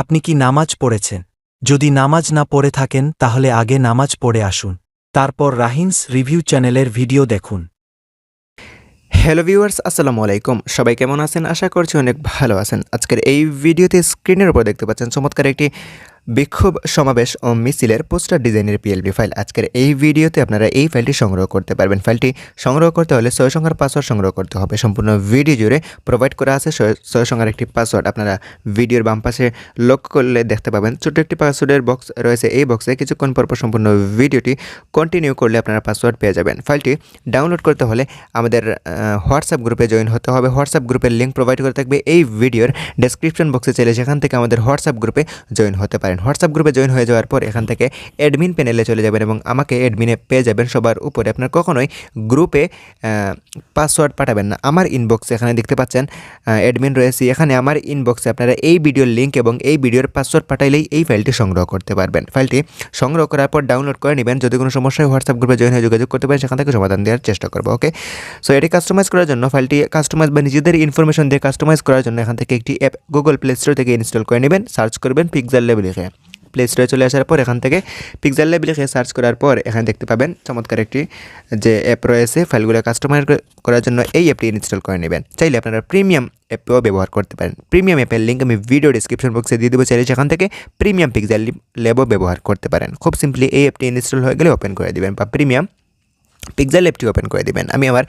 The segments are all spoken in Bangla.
আপনি কি নামাজ পড়েছেন? যদি নামাজ না পড়ে থাকেন, তাহলে আগে নামাজ পড়ে আসুন। তারপর রাহিনস রিভিউ চ্যানেলের ভিডিও দেখুন। হ্যালো ভিউয়ার্স, আসসালামু আলাইকুম। সবাই কেমন আছেন? আশা করছি অনেক ভালো আছেন। আজকের এই ভিডিওতে স্ক্রিনের উপর দেখতে পাচ্ছেন চমৎকার একটি বিক্ষোভ সমাবেশ ও মিছিলের পোস্টার ডিজাইনের পিএলবি ফাইল আজকের এই ভিডিওতে আপনারা এই ফাইলটি সংগ্রহ করতে পারবেন। ফাইলটি সংগ্রহ করতে হলে ছয় সংখ্যার পাসওয়ার্ড সংগ্রহ করতে হবে। সম্পূর্ণ ভিডিও জুড়ে প্রোভাইড করা আছে ছয় সংখ্যার একটি পাসওয়ার্ড আপনারা ভিডিওর বাম পাশে লক্ষ্য করলে দেখতে পাবেন, ছোট্ট একটি পাসওয়ার্ডের বক্স রয়েছে। এই বক্সে কিছুক্ষণ পর পর সম্পূর্ণ ভিডিওটি কন্টিনিউ করলে আপনারা পাসওয়ার্ড পেয়ে যাবেন। ফাইলটি ডাউনলোড করতে হলে আমাদের হোয়াটসঅ্যাপ গ্রুপে জয়েন হতে হবে। হোয়াটসঅ্যাপ গ্রুপের লিঙ্ক প্রোভাইড করে থাকবে। এই ভিডিওর ডেসক্রিপশন বক্সে চলে সেখান থেকে আমাদের হোয়াটসঅ্যাপ গ্রুপে জয়েন হতে পারেন। হোয়াটসঅ্যাপ গ্রুপে জয়েন হয়ে যাওয়ার পর এখান থেকে অ্যাডমিন প্যানেলে চলে যাবেন এবং আমাকে অ্যাডমিনে পেয়ে যাবেন। সবার উপরে আপনার কখনোই গ্রুপে পাসওয়ার্ড পাঠাবেন না। আমার ইনবক্সে এখানে দেখতে পাচ্ছেন অ্যাডমিন রয়েছে। এখানে আমার ইনবক্সে আপনারা এই ভিডিওর লিঙ্ক এবং এই ভিডিওর পাসওয়ার্ড পাঠাইলেই এই ফাইলটি সংগ্রহ করতে পারবেন। ফাইলটি সংগ্রহ করার পর ডাউনলোড করে নেবেন। যদি কোনো সমস্যা হয় হোয়াটসঅ্যাপ গ্রুপে জয়েন হয়ে যোগাযোগ করতে পারেন, সেখান থেকে সমাধান দেওয়ার চেষ্টা করব ওকে সো এটি কাস্টমাইজ করার জন্য ফাইলটি কাস্টমাইজ বা নিজেদের ইনফরমেশন দিয়ে কাস্টমাইজ করার জন্য এখান থেকে একটি অ্যাপ গুগল প্লে স্টোর থেকে ইনস্টল করে নেবেন। সার্চ করবেন পিকজার লেভেল লিখে প্লে স্টোরে চলে আসার পর এখান থেকে পিকজার লেভেল লিখে সার্চ করার পর এখানে দেখতে পাবেন চমৎকার একটি, যে অ্যাপ রয়েছে, ফাইলগুলো কাস্টমাইজ করার জন্য এই অ্যাপটি ইনস্টল করে নেবেন। চাইলে আপনারা প্রিমিয়াম অ্যাপও ব্যবহার করতে পারেন। প্রিমিয়াম অ্যাপের লিঙ্ক আমি ভিডিও ডিসক্রিপশন বক্সে দিয়ে দেবো। চাইলে সেখান থেকে প্রিমিয়াম পিকজার ল্যাবও ব্যবহার করতে পারেন। খুব সিম্পলি এই অ্যাপটি ইনস্টল হয়ে গেলে ওপেন করে দিবেন বা প্রিমিয়াম পিকজার অ্যাপটি ওপেন করে দিবেন। আমি আমার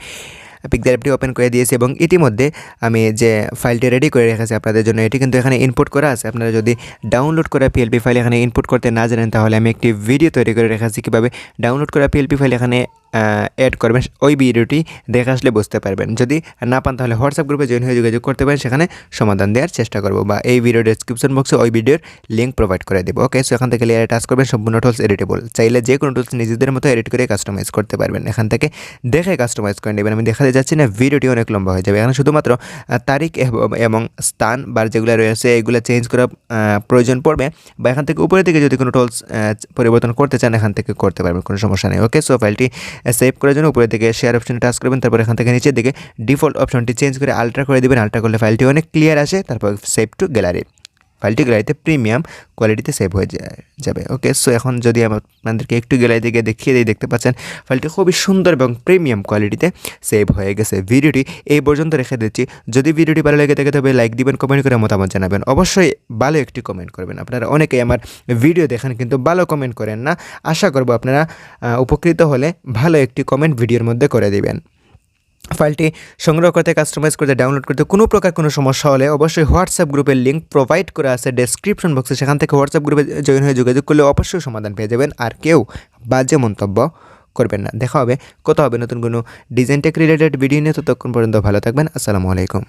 অ্যাপটি ওপেন করে দিয়েছি এবং ইতিমধ্যে আমি যে ফাইলটি রেডি করে রেখেছি আপনাদের জন্য, এটি কিন্তু এখানে ইনপুট করা আছে। আপনারা যদি ডাউনলোড করা পিএলপি ফাইল এখানে ইনপুট করতে না জানেন, তাহলে আমি একটি ভিডিও তৈরি করে রেখেছি। কীভাবে? ডাউনলোড করা পিএলপি ফাইল এখানে অ্যাড করবেন, ওই ভিডিওটি দেখে আসলে বুঝতে পারবেন। যদি না পান তাহলে হোয়াটসঅ্যাপ গ্রুপে জয়েন হয়ে যোগাযোগ করতে পারেন, সেখানে সমাধান দেওয়ার চেষ্টা করব বা এই ভিডিও ডিসক্রিপশন বক্সে ওই ভিডিওর লিঙ্ক প্রোভাইড করে দেবো। ওকে সো এখান থেকে লেয়ারে টাচ করবেন, সম্পূর্ণ টুলস এডিটেবল চাইলে যে কোনো টুলস নিজেদের মতো এডিট করে কাস্টমাইজ করতে পারবেন। এখান থেকে দেখে কাস্টমাইজ করে নেবেন। আমি দেখাতে যাচ্ছি না, ভিডিওটি অনেক লম্বা হয়ে যাবে। এখানে শুধুমাত্র তারিখ এবং স্থান বা যেগুলো রয়েছে, এগুলো চেঞ্জ করা প্রয়োজন পড়বে বা এখান থেকে উপরে থেকে যদি কোনো টুলস পরিবর্তন করতে চান, এখান থেকে করতে পারবেন, কোনো সমস্যা নেই। ওকে সো ফাইলটি সেভ করার জন্য উপরে থেকে শেয়ার অপশনে টাচ করবেন, তারপর এখান থেকে নিচের দিকে ডিফল্ট অপশনটি চেঞ্জ করে আলট্রা করে দেবেন। আলট্রা করলে ফাইলটি অনেক ক্লিয়ার আসে, তারপর সেভ টু গ্যালারি ফাইলটি গ্যালারিতে প্রিমিয়াম কোয়ালিটিতে সেভ হয়ে যায় যাবে ওকে সো এখন যদি আপনাদেরকে একটু গ্যালারি দিকে দেখিয়ে দিই, দেখতে পাচ্ছেন ফাইলটি খুবই সুন্দর এবং প্রিমিয়াম কোয়ালিটিতে সেভ হয়ে গেছে। ভিডিওটি এই পর্যন্ত রেখে দিচ্ছি। যদি ভিডিওটি ভালো লেগে থাকে, তবে লাইক দিবেন কমেন্ট করে মতামত জানাবেন। অবশ্যই ভালো একটি কমেন্ট করবেন। আপনারা অনেকেই আমার ভিডিও দেখেন, কিন্তু ভালো কমেন্ট করেন না। আশা করব আপনারা উপকৃত হলে ভালো একটি কমেন্ট ভিডিওর মধ্যে করে দিবেন। ফাইলটি সংগ্রহ করতে কাস্টমাইজ করতে ডাউনলোড করতে কোনো প্রকার কোনো সমস্যা হলে অবশ্যই হোয়াটসঅ্যাপ গ্রুপের লিঙ্ক প্রোভাইড করা আছে ডেসক্রিপশন বক্সে সেখান থেকে হোয়াটসঅ্যাপ গ্রুপে জয়েন হয়ে যোগাযোগ করলে অবশ্যই সমাধান পেয়ে যাবেন আর কেউ বাজে মন্তব্য করবেন না। দেখা হবে কত হবে নতুন কোনো ডিজাইন টেক রিলেটেড ভিডিও নিয়ে। ততক্ষণ পর্যন্ত ভালো থাকবেন। আসসালামু আলাইকুম।